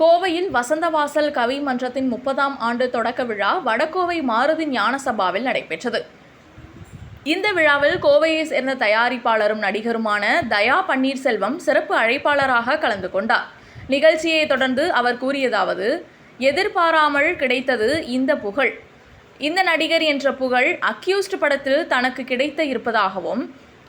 கோவையில் வசந்தவாசல் கவி மன்றத்தின் முப்பதாம் ஆண்டு தொடக்க விழா வடகோவை மாருதி ஞானசபாவில் நடைபெற்றது. இந்த விழாவில் கோவையை சேர்ந்த தயாரிப்பாளரும் நடிகருமான தயா பன்னீர்செல்வம் சிறப்பு அழைப்பாளராக கலந்து கொண்டார். நிகழ்ச்சியை தொடர்ந்து அவர் கூறியதாவது எதிர்பாராமல் கிடைத்தது இந்த புகழ். இந்த நடிகர் என்ற புகழ் அக்யூஸ்ட் படத்தில் தனக்கு கிடைத்த இருப்பதாகவும்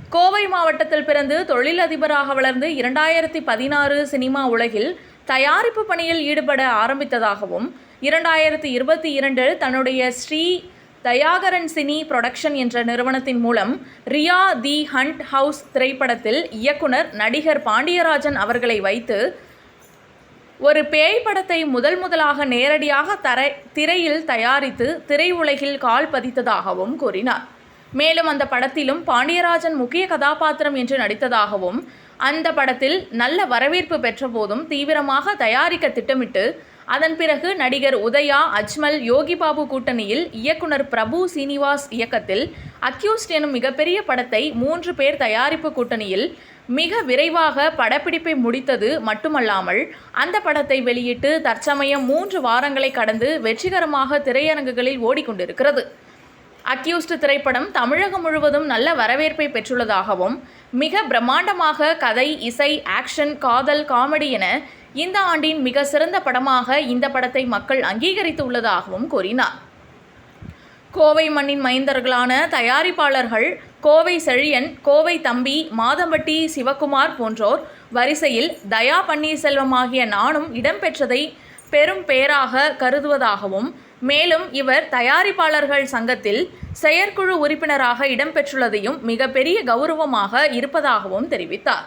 கோவை மாவட்டத்தில் பிறந்து தொழிலதிபராக வளர்ந்து இரண்டாயிரத்தி பதினாறு சினிமா உலகில் தயாரிப்பு பணியில் ஈடுபட ஆரம்பித்ததாகவும் இரண்டாயிரத்தி இருபத்தி இரண்டில் தன்னுடைய ஸ்ரீ தயாகரன் சினி புரொடக்ஷன் என்ற நிறுவனத்தின் மூலம் ரியா தி ஹண்ட் ஹவுஸ் திரைப்படத்தில் இயக்குனர் நடிகர் பாண்டியராஜன் அவர்களை வைத்து ஒரு பேய் படத்தை முதல் முதலாக நேரடியாக தர திரையில் தயாரித்து திரையுலகில் கால் பதித்ததாகவும் கூறினார். மேலும் அந்த படத்திலும் பாண்டியராஜன் முக்கிய கதாபாத்திரம் என்று நடித்ததாகவும் அந்த படத்தில் நல்ல வரவேற்பு பெற்றபோதும் தீவிரமாக தயாரிக்க திட்டமிட்டு அதன் பிறகு நடிகர் உதயா அஜ்மல் யோகி பாபு கூட்டணியில் இயக்குனர் பிரபு சீனிவாஸ் இயக்கத்தில் அக்யூஸ்ட் எனும் மிகப்பெரிய படத்தை மூன்று பேர் தயாரிப்பு கூட்டணியில் மிக விரைவாக படப்பிடிப்பை முடித்தது மட்டுமல்லாமல் அந்த படத்தை வெளியிட்டு தற்சமயம் மூன்று வாரங்களை கடந்து வெற்றிகரமாக திரையரங்குகளில் ஓடிக்கொண்டிருக்கிறது. அக்யூஸ்ட் திரைப்படம் தமிழகம் முழுவதும் நல்ல வரவேற்பை பெற்றுள்ளதாகவும் மிக பிரம்மாண்டமாக கதை இசை ஆக்ஷன் காதல் காமெடி என இந்த ஆண்டின் மிக சிறந்த படமாக இந்த படத்தை மக்கள் அங்கீகரித்து உள்ளதாகவும் கூறினார். கோவை மண்ணின் மைந்தர்களான தயாரிப்பாளர்கள் கோவை செழியன் கோவை தம்பி மாதம்பட்டி சிவகுமார் போன்றோர் வரிசையில் தயா பன்னீர்செல்வம் ஆகிய நானும் இடம்பெற்றதை பெரும் பேராக கருதுவதாகவும் மேலும் இவர் தயாரிப்பாளர்கள் சங்கத்தில் செயற்குழு உறுப்பினராக இடம்பெற்றுள்ளதையும் மிகப்பெரிய கௌரவமாக இருப்பதாகவும் தெரிவித்தார்.